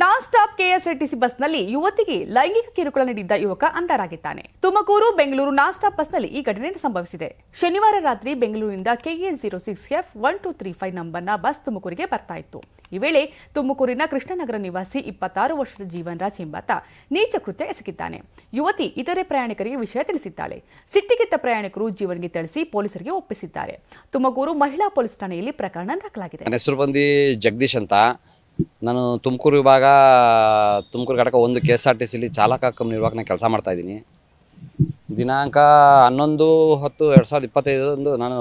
Non stop KSRTC ಬಸ್ನಲ್ಲಿ ಯುವತಿಗೆ ಲೈಂಗಿಕ ಕಿರುಕುಳ ನೀಡಿದ್ದ ಯುವಕ ಅಂಧರಾಗಿದ್ದಾನೆ. ತುಮಕೂರು, ಬೆಂಗಳೂರು ನಾನ್ ಸ್ಟಾಪ್ ಬಸ್ನಲ್ಲಿ ಈ ಘಟನೆ ಸಂಭವಿಸಿದೆ. ಶನಿವಾರ ರಾತ್ರಿ ಬೆಂಗಳೂರಿನಿಂದ K A zero six F one two three five ನಂಬರ್ನ ಬಸ್ ತುಮಕೂರಿಗೆ ಬರ್ತಾ ಇತ್ತು. ಈ ವೇಳೆ ತುಮಕೂರಿನ ಕೃಷ್ಣನಗರ ನಿವಾಸಿ ಇಪ್ಪತ್ತಾರು ವರ್ಷದ ಜೀವನ್ ರಾಜ್ ಎಂಬಾತ ನೀಚ ಕೃತ್ಯ ಎಸಗಿದ್ದಾನೆ. ಯುವತಿ ಇತರೆ ಪ್ರಯಾಣಿಕರಿಗೆ ವಿಷಯ ತಿಳಿಸಿದ್ದಾಳೆ. ಸಿಟ್ಟಿಗೆತ್ತ ಪ್ರಯಾಣಿಕರು ಜೀವನ್ಗೆ ತಿಳಿಸಿ ಪೊಲೀಸರಿಗೆ ಒಪ್ಪಿಸಿದ್ದಾರೆ. ತುಮಕೂರು ಮಹಿಳಾ ಪೊಲೀಸ್ ಠಾಣೆಯಲ್ಲಿ ಪ್ರಕರಣ ದಾಖಲಾಗಿದೆ. ಹೆಸರು ಬಂದಿ ಜಗದೀಶ್ ಅಂತ. ನಾನು ತುಮಕೂರು ವಿಭಾಗ ತುಮಕೂರು ಘಟಕ ಒಂದು ಕೆ ಎಸ್ ಆರ್ ಟಿ ಸಿಲಿ ಚಾಲಕ ಕಮ್ ನಿರ್ವಾಹಕನ ಕೆಲಸ ಮಾಡ್ತಾಯಿದ್ದೀನಿ ದಿನಾಂಕ ಹನ್ನೊಂದು ಹತ್ತು ಎರಡು ಸಾವಿರದ ಇಪ್ಪತ್ತೈದರಂದು ನಾನು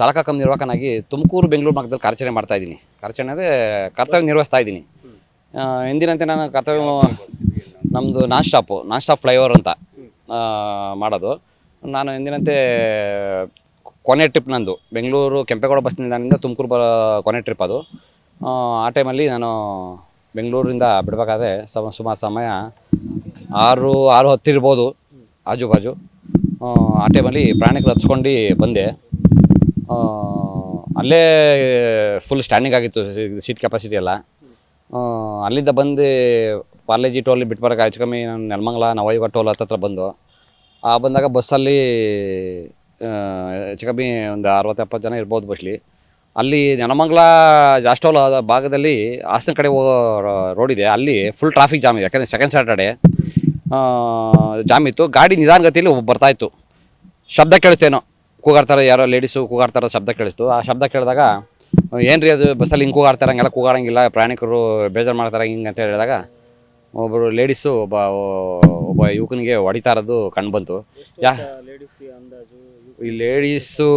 ಚಾಲಕ ಕಮ್ ನಿರ್ವಾಹಕನಾಗಿ ತುಮಕೂರು ಬೆಂಗಳೂರು ಮಾರ್ಗದಲ್ಲಿ ಕಾರ್ಯಾಚರಣೆ ಮಾಡ್ತಾಯಿದ್ದೀನಿ ಕಾರ್ಯಾಚರಣೆ ಅಂದರೆ ಕರ್ತವ್ಯ ನಿರ್ವಹಿಸ್ತಾ ಇದ್ದೀನಿ. ಎಂದಿನಂತೆ ನಾನು ಕರ್ತವ್ಯ ನಮ್ಮದು non stop, non stop flyover ಅಂತ ಮಾಡೋದು. ನಾನು ಎಂದಿನಂತೆ ಕೊನೆ ಟ್ರಿಪ್ ನಂದು, ಬೆಂಗಳೂರು ಕೆಂಪೇಗೌಡ ಬಸ್ ನಿಲ್ದಾಣದಿಂದ ತುಮಕೂರು ಬ, ಕೊನೆ ಟ್ರಿಪ್ ಅದು. ಆ, ಟೈಮಲ್ಲಿ ನಾನು ಬೆಂಗಳೂರಿಂದ ಬಿಡಬೇಕಾದ್ರೆ ಸಮ ಸುಮಾರು ಸಮಯ ಆರು ಆರು ಹತ್ತಿರ್ಬೋದು ಆಜು ಬಾಜು. ಆ, ಟೈಮಲ್ಲಿ ಪ್ರಾಣಿಗಳು ಹಚ್ಕೊಂಡು ಬಂದೆ. ಅಲ್ಲೇ ಫುಲ್ ಸ್ಟ್ಯಾಂಡಿಂಗ್ ಆಗಿತ್ತು ಸೀಟ್ ಕೆಪಾಸಿಟಿ ಎಲ್ಲ. ಅಲ್ಲಿಂದ ಬಂದು ಪಾಲೇಜಿ ಟೋಲ್ ಬಿಟ್ಟು ಬರೋಕೆ ಹೆಚ್ಚು ಕಮ್ಮಿ ನಾನು ನೆಲಮಂಗಲ ನವಯುಗ ಟೋಲ್ ಹತ್ತತ್ರ ಬಂದು. ಆ ಬಂದಾಗ ಬಸ್ಸಲ್ಲಿ ಹೆಚ್ಚು ಕಮ್ಮಿ ಒಂದು ಅರವತ್ತು ಎಪ್ಪತ್ತು ಜನ ಇರ್ಬೋದು ಬಸ್ಲಿ ಅಲ್ಲಿ ನೆಲಮಂಗಲ ಜಾಸ್ಟೋಲ್ ಭಾಗದಲ್ಲಿ ಹಾಸನ ಕಡೆ ಹೋಗೋ ರೋಡ್ ಇದೆ. ಅಲ್ಲಿ ಫುಲ್ ಟ್ರಾಫಿಕ್ ಜಾಮ್ ಇದೆ. ಯಾಕಂದರೆ ಸೆಕೆಂಡ್ ಸ್ಯಾಟರ್ಡೆ ಜಾಮ್ ಇತ್ತು. ಗಾಡಿ ನಿಧಾನಗತಿಯಲ್ಲಿ ಒಬ್ಬ ಬರ್ತಾ ಇತ್ತು. ಶಬ್ದ ಕೇಳಿಸ್ತೇನೋ. ಕೂಗಾಡ್ತಾರೆ ಯಾರೋ ಲೇಡೀಸು ಕೂಗಾಡ್ತಾರೋ ಶಬ್ದ ಕೇಳಿಸ್ತು. ಆ ಶಬ್ದ ಕೇಳಿದಾಗ ಏನು ರೀ ಅದು ಬಸ್ಸಲ್ಲಿ ಹಿಂಗೆ ಕೂಗಾಡ್ತಾರೆ? ಹಂಗೆಲ್ಲ ಕೂಗಾಡಂಗಿಲ್ಲ. ಪ್ರಯಾಣಿಕರು ಬೇಜಾರು ಮಾಡ್ತಾರೆ ಹಿಂಗೆ ಅಂತ ಹೇಳಿದಾಗ ಒಬ್ಬರು ಲೇಡೀಸು ಒಬ್ಬ ಒಬ್ಬ ಯುವಕನಿಗೆ ಹೊಡಿತಾ ಇರೋದು ಕಂಡು ಬಂತು. ಯಾ ಈ ಲೇಡೀಸು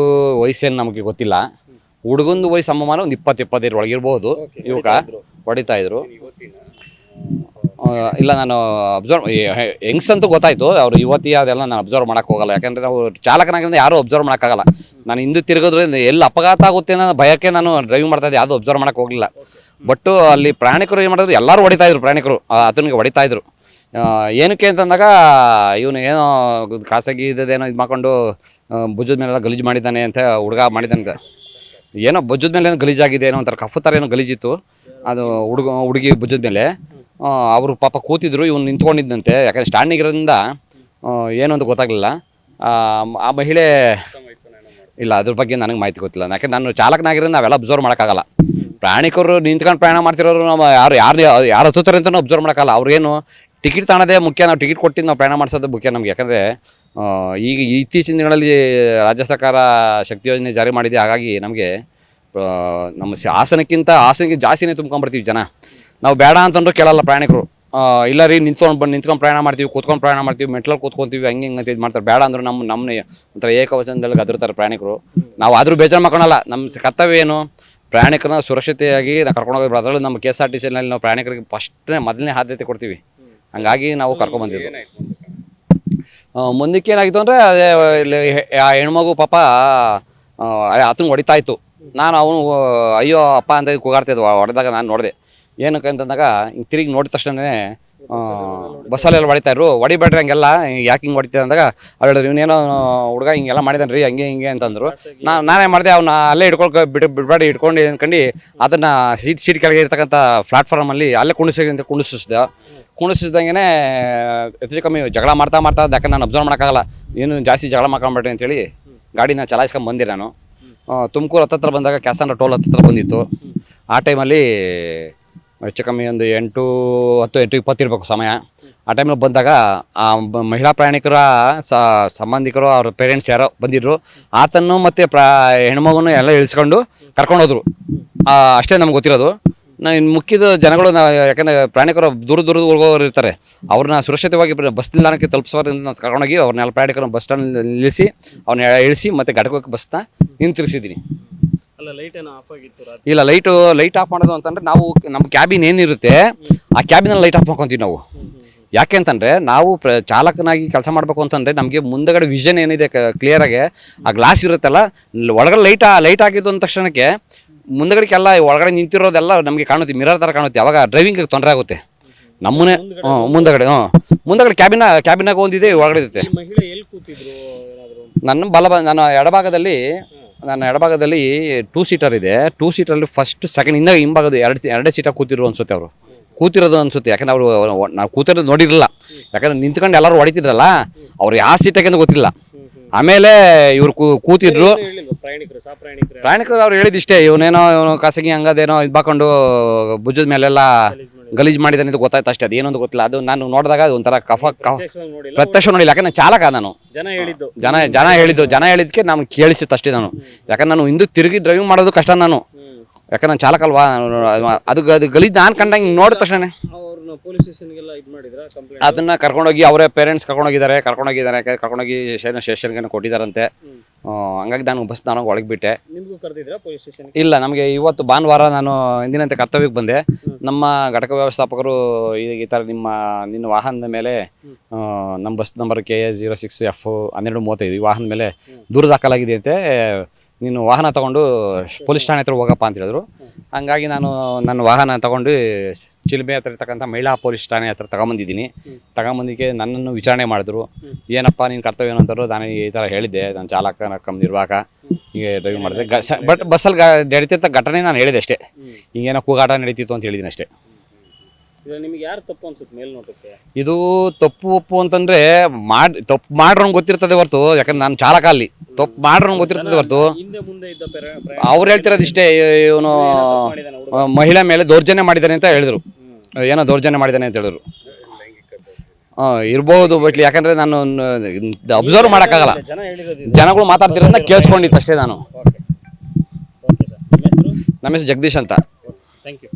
ವಯಸ್ಸೇನು ನಮಗೆ ಗೊತ್ತಿಲ್ಲ. ಹುಡುಗಂದು ವಯಸ್ಸು ಅಮ್ಮಮಾನ ಒಂದು ಇಪ್ಪತ್ತು ಇಪ್ಪತ್ತೈದು ಒಳಗಿರ್ಬೋದು. ಯುವಕ ಹೊಡಿತಾ ಇದ್ರು. ಇಲ್ಲ ನಾನು ಅಬ್ಸರ್ವ್ ಹೆಂಗ್ಸ್ ಅಂತೂ ಗೊತ್ತಾಯ್ತು ಅವ್ರು ಯುವತಿ ಅದೆಲ್ಲ ನಾನು ಅಬ್ಸರ್ವ್ ಮಾಡಕ್ಕೆ ಹೋಗಲ್ಲ. ಯಾಕಂದ್ರೆ ನಾವು ಚಾಲಕನಾಗಿಂದ ಯಾರೂ ಅಬ್ಸರ್ವ್ ಮಾಡೋಕ್ಕಾಗಲ್ಲ ನಾನು ಹಿಂದೆ ತಿರುಗೋದ್ರಿಂದ ಎಲ್ಲಿ ಅಪಘಾತ ಆಗುತ್ತೆ ಅನ್ನೋ ಭಯಕ್ಕೆ ನಾನು ಡ್ರೈವಿಂಗ್ ಮಾಡ್ತಾ ಇದ್ದೆ ಯಾವುದು ಅಬ್ಸರ್ವ್ ಮಾಡಕ್ಕೆ ಹೋಗಲಿಲ್ಲ. ಬಟ್ಟು ಅಲ್ಲಿ ಪ್ರಯಾಣಿಕರು ಏನು ಮಾಡಿದ್ರು ಎಲ್ಲರೂ ಹೊಡಿತಾ ಇದ್ರು ಪ್ರಯಾಣಿಕರು ಆತನಿಗೆ ಹೊಡಿತಾ ಇದ್ರು. ಏನಕ್ಕೆ ಅಂತಂದಾಗ ಇವನು ಏನೋ ಖಾಸಗಿ ಇದ್ದದೇನೋ ಇದು ಮಾಡ್ಕೊಂಡು ಭುಜದ ಮೇಲೆಲ್ಲ ಗಲೀಜು ಮಾಡಿದ್ದಾನೆ ಅಂತ ಹುಡುಗ ಮಾಡಿದ್ದಾನೆ. ಏನೋ ಭುಜದ ಮೇಲೆ ಏನೋ ಗಲೀಜಾಗಿದೆ ಏನೋ ಒಂಥರ ಕಫು ಥರ ಏನೋ ಗಲೀಜಿತ್ತು. ಅದು ಹುಡುಗ ಹುಡುಗಿ ಭುಜದ ಮೇಲೆ ಅವರು ಪಾಪ ಕೂತಿದ್ರು ಇವ್ನು ನಿಂತ್ಕೊಂಡಿದ್ದಂತೆ ಯಾಕಂದ್ರೆ ಸ್ಟ್ಯಾಂಡಿಂಗ್ ಇರೋದ್ರಿಂದ ಆ, ಏನು ಅಂತ ಗೊತ್ತಾಗಲಿಲ್ಲ. ಆ ಮಹಿಳೆ ಇಲ್ಲ ಅದ್ರ ಬಗ್ಗೆ ನನಗೆ ಮಾಹಿತಿ ಗೊತ್ತಿಲ್ಲ. ಯಾಕಂದ್ರೆ ನಾನು ಚಾಲಕನಾಗಿರೋದು ನಾವೆಲ್ಲ ಅಬ್ಸರ್ವ್ ಮಾಡೋಕ್ಕಾಗಲ್ಲ. ಪ್ರಯಾಣಿಕರು ನಿಂತ್ಕೊಂಡು ಪ್ರಯಾಣ ಮಾಡ್ತಿರೋರು ನಾವು ಯಾರು ಯಾರು ಯಾರು ಹತ್ತುತ್ತಾರೆ ಅಂತ ಅಬ್ಸರ್ವ್ ಮಾಡೋಕ್ಕಲ್ಲ ಅವ್ರೇನು ಟಿಕೆಟ್ ತಾಣದೇ ಮುಖ್ಯ. ನಾವು ಟಿಕೆಟ್ ಕೊಟ್ಟಿದ್ದು ನಾವು ಪ್ರಯಾಣ ಮಾಡಿಸೋದು ಮುಖ್ಯ ನಮಗೆ. ಯಾಕಂದರೆ ಈಗ ಇತ್ತೀಚಿನ ದಿನಗಳಲ್ಲಿ ರಾಜ್ಯ ಸರ್ಕಾರ ಶಕ್ತಿ ಯೋಜನೆ ಜಾರಿ ಮಾಡಿದೆ. ಹಾಗಾಗಿ ನಮಗೆ ನಮ್ಮ ಹಾಸನಕ್ಕಿಂತ ಹಾಸನಕ್ಕೆ ಜಾಸ್ತಿನೇ ತುಂಬ್ಕೊಂಡ್ಬರ್ತೀವಿ ಜನ. ನಾವು ಬೇಡ ಅಂತಂದ್ರೂ ಕೇಳಲ್ಲ ಪ್ರಯಾಣಿಕರು. ಇಲ್ಲ ರೀ ನಿಂತ್ಕೊಂಡು ಬಂದು, ನಿಂತ್ಕೊಂಡು ಪ್ರಯಾಣ ಮಾಡ್ತೀವಿ, ಕೂತ್ಕೊಂಡು ಪ್ರಯಾಣ ಮಾಡ್ತೀವಿ, ಮೆಟ್ಲಲ್ಲಿ ಕೂತ್ಕೊಂತೀವಿ, ಹಂಗೆ ಹಿಂಗೆ ಅಂತ ಇದು ಮಾಡ್ತಾರೆ. ಬೇಡ ಅಂದ್ರೆ ನಮ್ಮ ನಮ್ಮನ್ನ ಒಂಥರ ಏಕವಚನದಲ್ಲಿ ಗದರ್ತಾರೆ ಪ್ರಯಾಣಿಕರು. ನಾವು ಆದರೂ ಬೇಜಾರು ಮಾಡ್ಕೊಳಲ್ಲ. ನಮ್ಮ ಕರ್ತವ್ಯ ಏನು? ಪ್ರಯಾಣಿಕರನ್ನ ಸುರಕ್ಷತೆಯಾಗಿ ನಾವು ಕರ್ಕೊಂಡು ಹೋಗೋದು. ಅದರಲ್ಲೂ ನಮ್ಮ ಕೆ ಎಸ್ ಆರ್ ಟಿ ಸಿನಲ್ಲಿ ನಾವು ಪ್ರಯಾಣಿಕರಿಗೆ ಫಸ್ಟ್ನೇ, ಮೊದಲನೇ ಆದ್ಯತೆ ಕೊಡ್ತೀವಿ. ಹಂಗಾಗಿ ನಾವು ಕರ್ಕೊಂಬಂದಿದ್ದು. ಮುಂದಕ್ಕೆ? ಏನಾಗಿತ್ತು ಅಂದರೆ ಅದೇ ಇಲ್ಲಿ ಆ ಹೆಣ್ಮಗು ಪಾಪ ಆತನ ಹೊಡಿತಾ ಇತ್ತು. ನಾನು ಅವನು ಅಯ್ಯೋ ಅಪ್ಪ ಅಂತ ಕೂಗಾಡ್ತಿದ್ವು ಹೊಡೆದಾಗ ನಾನು ನೋಡಿದೆ. ಏನಕ್ಕೆ ಅಂತಂದಾಗ ಹಿಂಗೆ ತಿರುಗಿ ನೋಡಿದ ತಕ್ಷಣವೇ ಬಸ್ಸಲ್ಲೆಲ್ಲ ಹೊಡಿತಾ ಇದ್ರು. ಹೊಡಿಬೇಡ್ರಿ ಹಂಗೆಲ್ಲ ಯಾಕೆ ಹಿಂಗೆ ಹೊಡಿತೀರ ಅಂದಾಗ ಅವ್ರು ಹೇಳಿದ್ರು ಇವನೇನೋ ಹುಡುಗ ಹಿಂಗೆಲ್ಲ ಮಾಡಿದಾನೆ ರೀ ಹಂಗೆ ಹಿಂಗೆ ಅಂತಂದ್ರು. ನಾನು ನಾನೇ ಮಾಡಿದೆ ಅವ್ನ ಅಲ್ಲೇ ಹಿಡ್ಕೊಳ್ ಬಿಟ್ಟು ಬಿಡಬೇಡಿ ಇಟ್ಕೊಂಡು ಅನ್ಕೊಂಡು ಅದನ್ನ ಸೀಟ್ ಸೀಟ್ ಕೆಳಗೆ ಇರ್ತಕ್ಕಂಥ ಪ್ಲಾಟ್ಫಾರ್ಮಲ್ಲಿ ಅಲ್ಲೇ ಕುಣಿಸಿ ಅಂತ ಕುಣಿಸಿಸ್ದೆ ಕುಣಿಸಿದಂಗೆ ಹೆಚ್ಚು ಕಮ್ಮಿ ಜಗಳ ಮಾಡ್ತಾ ಮಾಡ್ತಾ ಯಾಕಂದ್ರೆ ನಾನು ಅಬ್ಸರ್ವ್ ಮಾಡೋಕ್ಕಾಗಲ್ಲ. ಏನು ಜಾಸ್ತಿ ಜಗಳ ಮಾಡ್ಕೊಂಬಿಟ್ರಿ ಅಂತೇಳಿ ಗಾಡಿನ ಚಲಾಯಿಸ್ಕೊಂಡು ಬಂದೆ ನಾನು. ತುಮಕೂರು ಹತ್ತತ್ರ ಬಂದಾಗ ಕ್ಯಾಸಂದ್ರ ಟೋಲ್ ಹತ್ತತ್ರ ಬಂದಿತ್ತು. ಆ ಟೈಮಲ್ಲಿ ಹೆಚ್ಚು ಕಮ್ಮಿ ಒಂದು ಎಂಟು ಹತ್ತು ಎಂಟು ಇಪ್ಪತ್ತು ಇರಬೇಕು ಸಮಯ. ಆ ಟೈಮಲ್ಲಿ ಬಂದಾಗ ಆ ಮಹಿಳಾ ಪ್ರಯಾಣಿಕರ ಸ ಸಂಬಂಧಿಕರು ಅವ್ರ ಪೇರೆಂಟ್ಸ್ ಯಾರೋ ಬಂದಿದ್ರು. ಆತನು ಮತ್ತು ಪ್ರಾ ಹೆಣ್ಮಗುನು ಎಲ್ಲ ಇಳಿಸ್ಕೊಂಡು ಕರ್ಕೊಂಡು ಹೋದ್ರು ಆ, ಅಷ್ಟೇ ನಮ್ಗೆ ಗೊತ್ತಿರೋದು. ನಾ ಇನ್ನು ಮುಖ್ಯದ ಜನಗಳು ನಾ ಯಾಕಂದರೆ ಪ್ರಯಾಣಿಕರು ದೂರ ದೂರದ ಹೋಗೋರು ಇರ್ತಾರೆ. ಅವ್ರನ್ನ ಸುರಕ್ಷಿತವಾಗಿ ಬಸ್ ನಿಲ್ದಾಣಕ್ಕೆ ತಲುಪಿಸೋದ್ರಿಂದ ಕರ್ಕೊಂಡೋಗಿ ಅವ್ರನ್ನೆಲ್ಲ ಪ್ರಯಾಣಿಕರನ್ನ ಬಸ್ ಸ್ಟ್ಯಾಂಡ್ ನಿಲ್ಲಿಸಿ ಅವ್ರನ್ನ ಇಳಿಸಿ ಮತ್ತೆ ಘಟಕಕ್ಕೆ ಬಸ್ನ ಹಿಂತಿರುಗಿಸಿದ್ದೀನಿ ಅಲ್ಲ ಲೈಟ್ ಏನೋ ಆಫ್ ಆಗಿತ್ತು ರಾತ್ರಿ? ಇಲ್ಲ ಲೈಟು ಲೈಟ್ ಆಫ್ ಮಾಡೋದು ಅಂತಂದ್ರೆ ನಾವು ನಮ್ಮ ಕ್ಯಾಬಿನ್ ಏನಿರುತ್ತೆ ಆ ಕ್ಯಾಬಿನಲ್ಲಿ ಲೈಟ್ ಆಫ್ ಮಾಡ್ಕೊತೀವಿ ನಾವು. ಯಾಕೆ ಅಂತಂದ್ರೆ ನಾವು ಪ್ರ ಚಾಲಕನಾಗಿ ಕೆಲಸ ಮಾಡಬೇಕು ಅಂತಂದ್ರೆ ನಮಗೆ ಮುಂದಗಡೆ ವಿಷನ್ ಏನಿದೆ ಕ್ಲಿಯರಾಗಿ ಆ ಗ್ಲಾಸ್ ಇರುತ್ತಲ್ಲ ಒಳಗಡೆ ಲೈಟ್ ಲೈಟ್ ಆಗಿದ್ದು ಅಂದ ತಕ್ಷಣಕ್ಕೆ ಮುಂದಗಡೆಗೆಲ್ಲ ಒಳಗಡೆ ನಿಂತಿರೋದೆಲ್ಲ ನಮಗೆ ಕಾಣುತ್ತೆ ಮಿರರ್ ಥರ ಕಾಣುತ್ತೆ. ಅವಾಗ ಡ್ರೈವಿಂಗ್ ತೊಂದರೆ ಆಗುತ್ತೆ. ನಮ್ಮನೆ ಹ್ಞೂ ಮುಂದಗಡೆ ಹ್ಞೂ ಮುಂದಗಡೆ ಕ್ಯಾಬಿನ ಕ್ಯಾಬಿನಾಗ ಒಂದಿದೆ ಒಳಗಡೆ ಇರುತ್ತೆ. ಮಹಿಳೆ ಎಲ್ಲಿ ಕೂತಿದ್ರು ಏನಾದ್ರು ನನ್ನ ಬಲ ನನ್ನ ಎಡಭಾಗದಲ್ಲಿ ನನ್ನ ಎಡಭಾಗದಲ್ಲಿ ಟೂ ಸೀಟರ್ ಇದೆ. ಟೂ ಸೀಟರಲ್ಲಿ ಫಸ್ಟ್ ಸೆಕೆಂಡ್ ಹಿಂದೆ ಹಿಂಭಾಗದ ಎರಡು ಎರಡೇ ಸೀಟಾಗಿ ಕೂತಿರು ಅನ್ಸುತ್ತೆ ಅವರು. ಕೂತಿರೋದು ಅನ್ಸುತ್ತೆ. ಯಾಕಂದ್ರೆ ಅವರು ನಾವು ಕೂತಿರೋದು ನೋಡಿರಲಿಲ್ಲ. ಯಾಕಂದ್ರೆ ನಿಂತ್ಕೊಂಡು ಎಲ್ಲರೂ ಹೊಡಿತಿದ್ರಲ್ಲ ಅವ್ರು ಯಾವ ಸೀಟ್ ಅಂತ ಗೊತ್ತಿಲ್ಲ. ಆಮೇಲೆ ಇವ್ರು ಕೂತಿದ್ರು. ಪ್ರಯಾಣಿಕರು ಅವ್ರು ಹೇಳಿದ್ ಇಷ್ಟೇ ಅವ್ರು ಹೇಳಿದಿಷ್ಟೇ ಇವನೇನೋ ಇವನು ಖಾಸಗಿ ಹಂಗದೇನೋ ಇದು ಬಾಕೊಂಡು ಭುಜದ ಮೇಲೆಲ್ಲ ಗಲೀಜ್ ಮಾಡಿದಾನೆ ಅಂತ ಗೊತ್ತಾಯ್ತು ಅಷ್ಟೇ ಅದು ಏನೊಂದು ಗೊತ್ತಿಲ್ಲ. ಅದು ನಾನು ನೋಡಿದಾಗ ಅದು ಒಂಥರ ಕಫ ಕಫ ಪ್ರತ್ಯಕ್ಷ ನೋಡಿಲ್ಲ ಯಾಕಂದ್ರೆ ಚಾಲಕ ನಾನು. ಜನ ಹೇಳಿದ್ದು. ಜನ ಜನ ಹೇಳಿದ್ದು ಜನ ಹೇಳಿದ್ಕೆ ನಾನು ಕೇಳಿಸಿತ್ತು ಅಷ್ಟೇ ನಾನು. ಯಾಕಂದ್ರೆ ನಾನು ಹಿಂದಕ್ಕೆ ತಿರುಗಿ ಡ್ರೈವಿಂಗ್ ಮಾಡೋದು ಕಷ್ಟ ನಾನು. ಯಾಕಂದ್ರೆ ನಾನು ಚಾಲಕ ಅಲ್ವಾ ಅದು ಅದು ಗಲೀಜ್ ನಾನು ಕಂಡಂಗೆ ನೋಡಿದ ತಕ್ಷಣ ಪೊಲೀಸ್ ಸ್ಟೇಷನ್ಗೆಲ್ಲ ಇದು ಮಾಡಿದ್ರ ಕಂಪ್ಲೇಂಟ್ ಅದನ್ನ ಕರ್ಕೊಂಡೋಗಿ ಅವರೇ ಪೇರೆಂಟ್ಸ್ ಕರ್ಕೊಂಡೋಗಿದ್ದಾರೆ ಕರ್ಕೊಂಡೋಗಿದ್ದಾರೆ ಯಾಕೆ ಕರ್ಕೊಂಡೋಗಿ ಸ್ಟೇಷನ್ ಸ್ಟೇಷನ್ಗೆ ಕೊಟ್ಟಿದ್ದಾರಂತೆ. ಆ, ಹಂಗಾಗಿ ನಾನು ಬಸ್ ನಾನು ಒಳಗೆ ಬಿಟ್ಟೆ. ನಿಮ್ಗೂ ಕರೆದಿದ್ರ ಪೊಲೀಸ್ ಸ್ಟೇಷನ್ ಇಲ್ಲ ನಮಗೆ ಇವತ್ತು ಭಾನುವಾರ ನಾನು ಎಂದಿನಂತೆ ಕರ್ತವ್ಯಕ್ಕೆ ಬಂದೆ. ನಮ್ಮ ಘಟಕ ವ್ಯವಸ್ಥಾಪಕರು ಈ ಈ ಥರ ನಿಮ್ಮ ನಿನ್ನ ವಾಹನದ ಮೇಲೆ ಆ, ನಮ್ಮ bus number K A zero six F ಹನ್ನೆರಡು ಮೂವತ್ತೈದು ಈ ವಾಹನದ ಮೇಲೆ ದೂರ ದಾಖಲಾಗಿದೆ ಅಂತೆ. ನೀನು ವಾಹನ ತಗೊಂಡು ಪೊಲೀಸ್ ಠಾಣೆ ಹತ್ರ ಹೋಗಪ್ಪ ಅಂತ ಹೇಳಿದ್ರು. ಹಂಗಾಗಿ ನಾನು ನನ್ನ ವಾಹನ ತಗೊಂಡು ಚಿಲ್ಬೆ ಹತ್ರ ಇರ್ತಕ್ಕಂಥ ಮಹಿಳಾ ಪೊಲೀಸ್ ಠಾಣೆ ಹತ್ರ ತಗೊಂಬಂದಿದ್ದೀನಿ. ತಗೊಂಬಂದಿಕ್ಕೆ ನನ್ನನ್ನು ವಿಚಾರಣೆ ಮಾಡಿದ್ರು. ಏನಪ್ಪ ನೀನು ಕರ್ತವ್ಯ ಏನಂತಾರೋ ನಾನು ಈ ಥರ ಹೇಳಿದ್ದೆ. ನಾನು ಚಾಲಕ ಕಮ್ ನಿರ್ವಾಹಕ ಹೀಗೆ ಡ್ರೈವಿಂಗ್ ಮಾಡಿದೆ. ಬಟ್ ಬಸ್ಸಲ್ಲಿ ಗ ನಡೀತಿರ್ತ ಘಟನೆ ನಾನು ಹೇಳಿದೆ ಅಷ್ಟೇ. ಹಿಂಗೇನೋ ಕೂಗಾಟ ನಡೀತಿತ್ತು ಅಂತ ಹೇಳಿದ್ದೀನಿ ಅಷ್ಟೇ. ನಿಮ್ಗೆ ಯಾರು ತಪ್ಪು ಅನ್ಸುತ್ತೆ ಮೇಲ್ನೋಟಕ್ಕೆ? ಇದು ತಪ್ಪು ಒಪ್ಪು ಅಂತಂದ್ರೆ ಮಾಡಿ ತಪ್ಪು ಮಾಡ್ರ ಗೊತ್ತಿರ್ತದೆ ಹೊರತು. ಯಾಕಂದ್ರೆ ನಾನು ಚಾಲಕ ಅಲ್ಲಿ. ತಪ್ಪು ಮಾಡ್ರ ಗೊತ್ತಿರ್ತದೆ ಹೊರತು. ಅವ್ರು ಹೇಳ್ತಿರೋದಿಷ್ಟೇ ಇವನು ಮಹಿಳೆ ಮಹಿಳಾ ಮೇಲೆ ದೌರ್ಜನ್ಯ ಮಾಡಿದ್ದಾರೆ ಅಂತ ಹೇಳಿದ್ರು. ಏನೋ ದೌರ್ಜನ್ಯ ಮಾಡಿದ್ದಾನೆ ಅಂತ ಹೇಳಿದ್ರು. ಹಾಂ ಇರ್ಬೋದು ಬಟ್ ಯಾಕಂದ್ರೆ ನಾನು ಅಬ್ಸರ್ವ್ ಮಾಡೋಕ್ಕಾಗಲ್ಲ. ಜನಗಳು ಮಾತಾಡ್ತಿರೋದನ್ನ ಕೇಳಿಸ್ಕೊಂಡಿತ್ತು ಅಷ್ಟೇ ನಾನು. ಓಕೆ ಓಕೆ ಸರ್ ನಿಮ್ಮ ನಮ್ಮ ಹೆಸರು ಜಗದೀಶ್ ಅಂತ. Thank you